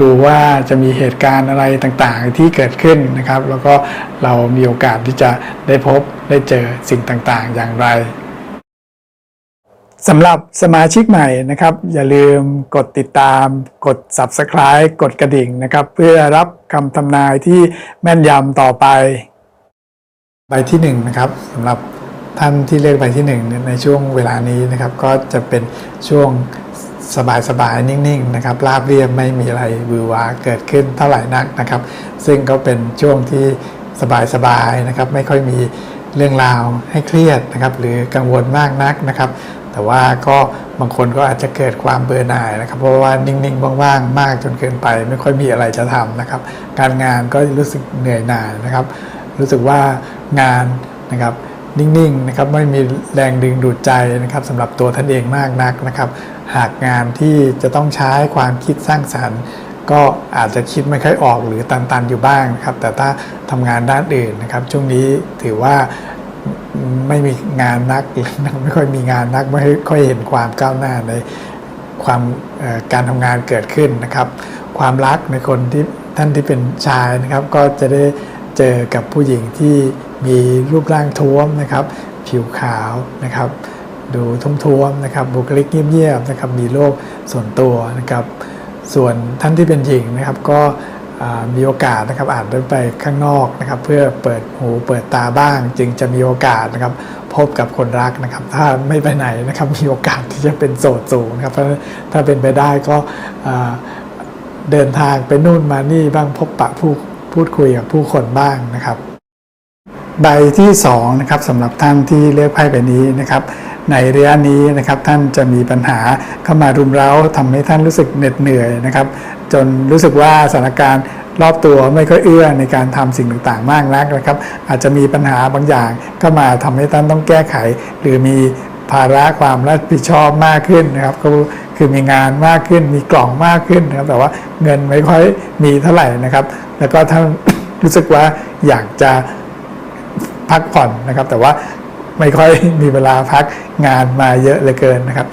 ดูว่าจะมีเหตุการณ์อะไรต่างๆ ที่เกิดขึ้นนะครับ แล้วก็เรามีโอกาสที่จะได้พบได้เจอสิ่งต่างๆ อย่างไรสำหรับสมาชิกใหม่นะครับ อย่าลืมกดติดตาม กด Subscribe กดกระดิ่งนะครับ เพื่อรับคำทำนายที่แม่นยำต่อไป ใบที่1นะครับสำหรับท่านที่เลือกใบที่1เนี่ยในช่วงเวลานี้นะครับ ก็จะเป็นช่วง สบายๆ นิ่งๆ นะครับ ราบเรียบไม่มีอะไรวือวาเกิดขึ้นเท่าไหร่นักนะครับ ซึ่งก็เป็นช่วงที่สบายๆ นะครับ ไม่ค่อยมีเรื่องราวให้เครียดนะครับ หรือกังวลมากนักนะครับ แต่ว่าก็บางคนก็อาจจะเกิดความเบื่อหน่ายนะครับ เพราะว่านิ่งๆ ว่างๆ มากจนเกินไป ไม่ค่อยมีอะไรจะทำนะครับ การงานก็รู้สึกเหนื่อยหน่ายนะครับ รู้สึกว่างานนะครับนิ่งๆนะครับไม่มีแรงดึงดูดใจนะครับสำหรับตัวท่านเองมากนักนะครับ หากงานที่จะต้องใช้ความคิดสร้างสรรค์ ก็อาจจะคิดไม่ค่อยออกหรือตันๆอยู่บ้างครับ แต่ถ้าทำงานด้านอื่นนะครับ ช่วงนี้ถือว่าไม่มีงานนักไม่ค่อยมีงานนักไม่ค่อยเห็นความก้าวหน้าในความการทำงานเกิดขึ้นนะครับ ความรักในคนที่ท่านที่เป็นชายนะครับ ก็จะได้เจอกับผู้หญิงที่มีรูปร่างท้วมนะครับ ผิวขาวนะครับ ดูท้วมๆนะครับบุคลิกเงียบๆนะครับมีโรคส่วนตัวนะครับส่วนท่านที่เป็นหญิงนะครับก็มีโอกาสนะครับอาจได้ไปข้างนอกนะครับ เพื่อเปิดหูเปิดตาบ้าง จึงจะมีโอกาสนะครับพบกับคนรักนะครับ ถ้าไม่ไปไหนนะครับมีโอกาสที่จะเป็นโสดสูงนะครับ ถ้าถ้าเป็นไปได้ก็เดินทางไปนู่นมานี่บ้างพบปะผู้พูดคุยกับผู้คนบ้างนะครับ ใบที่2นะครับสำหรับท่านที่เลือกไพ่ใบนี้นะครับ ในระยะนี้นะครับท่านจะมีปัญหาเข้ามารุมเร้าทำให้ท่านรู้สึกเหน็ดเหนื่อยนะครับ จนรู้สึกว่าสถานการณ์รอบตัวไม่ค่อยเอื้อในการทำสิ่งต่างๆ มากนักนะครับ อาจจะมีปัญหาบางอย่างเข้ามาทำให้ท่านต้องแก้ไข หรือมีภาระความรับผิดชอบมากขึ้นนะครับก็คือมีงานมากขึ้น มีกล่องมากขึ้นนะครับ แต่ว่าเงินไม่ค่อยมีเท่าไหร่นะครับ แล้วก็ท่านรู้สึกว่าอยากจะพักผ่อนนะครับ แต่ว่า ไม่ค่อยมีเวลาพักงานมาเยอะเหลือเกินนะครับ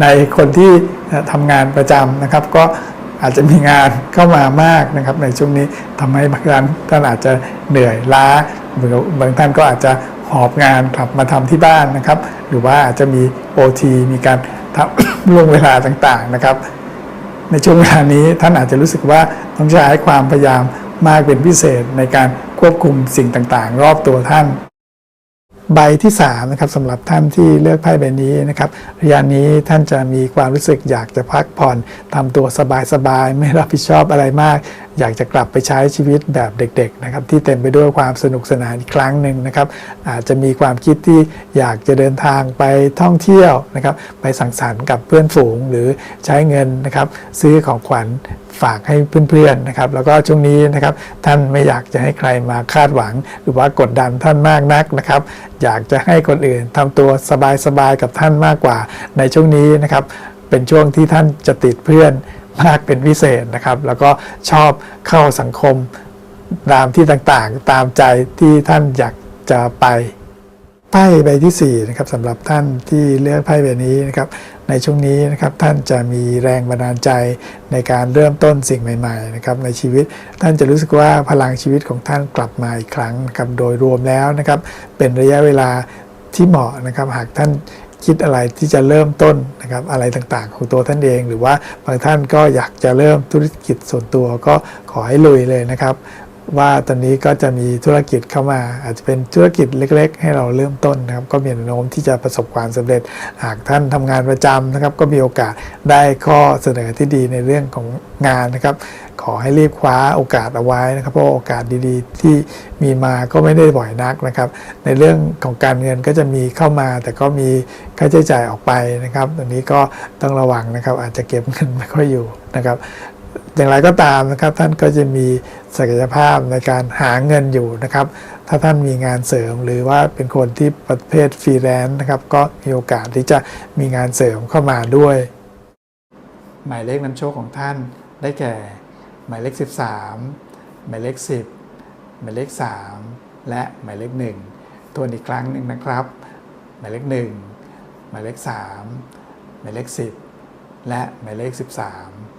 ในคนที่ทำงานประจำนะครับ ก็อาจจะมีงานเข้ามามากนะครับ ในช่วงนี้ทำให้บางท่านท่านอาจจะเหนื่อยล้าบางท่านก็อาจจะหอบงานกลับมาทำที่บ้านนะครับ หรือว่าอาจจะมี OT มีการทำล่วงเวลาต่างๆนะครับ ในช่วงเวลานี้ท่านอาจจะรู้สึกว่าต้องใช้ความพยายามมากเป็นพิเศษในการควบคุมสิ่งต่างๆ รอบตัวท่าน ใบที่3นะครับสำหรับท่านที่เลือกไพ่ใบนี้นะครับระยะนี้ท่านจะมีความรู้สึกอยากจะพักผ่อนทำตัวสบายๆไม่รับผิดชอบอะไรมาก อยากจะกลับไปใช้ชีวิตแบบเด็กๆนะครับที่เต็มไปด้วยความสนุกสนานอีกครั้งหนึ่งนะครับอาจจะมีความคิดที่อยากจะเดินทางไปท่องเที่ยวนะครับไปสังสรรค์กับเพื่อนฝูงหรือใช้เงินนะครับซื้อของขวัญ ฝากให้เพื่อนๆนะครับ แล้วก็ช่วงนี้นะครับท่านไม่อยากจะให้ใครมาคาดหวัง หรือว่ากดดันท่านมากนักนะครับ อยากจะให้คนอื่นทำตัวสบายๆกับท่านมากกว่า ในช่วงนี้นะครับ เป็นช่วงที่ท่านจะติดเพื่อนมากเป็นพิเศษนะครับ แล้วก็ชอบเข้าสังคมตามที่ต่างๆ ตามใจที่ท่านอยากจะไป ไพ่ใบที่4นะครับสำหรับท่านที่เลือกไพ่ใบนี้นะครับในช่วงนี้นะครับท่านจะมีแรงบันดาลใจในการเริ่มต้นสิ่งใหม่ๆนะครับในชีวิตท่านจะรู้สึกว่าพลังชีวิตของท่านกลับมาอีกครั้งนะครับโดยรวมแล้วนะครับเป็นระยะเวลาที่เหมาะนะครับหากท่านคิดอะไรที่จะเริ่มต้นนะครับอะไรต่างๆ ของตัวท่านเอง หรือว่าบางท่านก็อยากจะเริ่มธุรกิจส่วนตัวก็ขอให้ลุยเลยนะครับ ว่าตอนนี้ก็จะมีธุรกิจเข้ามา อาจจะเป็นธุรกิจเล็ก ๆ ให้เราเริ่มต้นนะครับ ก็มีแนวโน้มที่จะประสบความสำเร็จ หากท่านทำงานประจำนะครับ ก็มีโอกาสได้ข้อเสนอที่ดีในเรื่องของงานนะครับ ขอให้รีบคว้าโอกาสเอาไว้นะครับ เพราะโอกาสดีๆ ที่มีมาก็ไม่ได้บ่อยนักนะครับ ในเรื่องของการเงินก็จะมีเข้ามา แต่ก็มีค่าใช้จ่ายออกไปนะครับตรงนี้ก็ต้องระวังนะครับ อาจจะเก็บเงินไม่ค่อยอยู่นะครับ อย่างไรก็ตามนะครับท่านก็จะมีศักยภาพในการหาเงินอยู่นะครับ ถ้าท่านมีงานเสริมหรือว่าเป็นคนที่ประเภทฟรีแลนซ์นะครับ ก็มีโอกาสที่จะมีงานเสริมเข้ามาด้วย หมายเลขนำโชคของท่านได้แก่ หมายเลข 13 หมายเลข 10 หมายเลข 3 และหมายเลข1ทวนอีกครั้งหนึ่งนะครับ หมายเลข 1 หมายเลข 3 หมายเลข 10 และหมายเลข 13